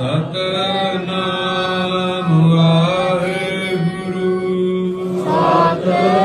Satnam Waheguru. Sat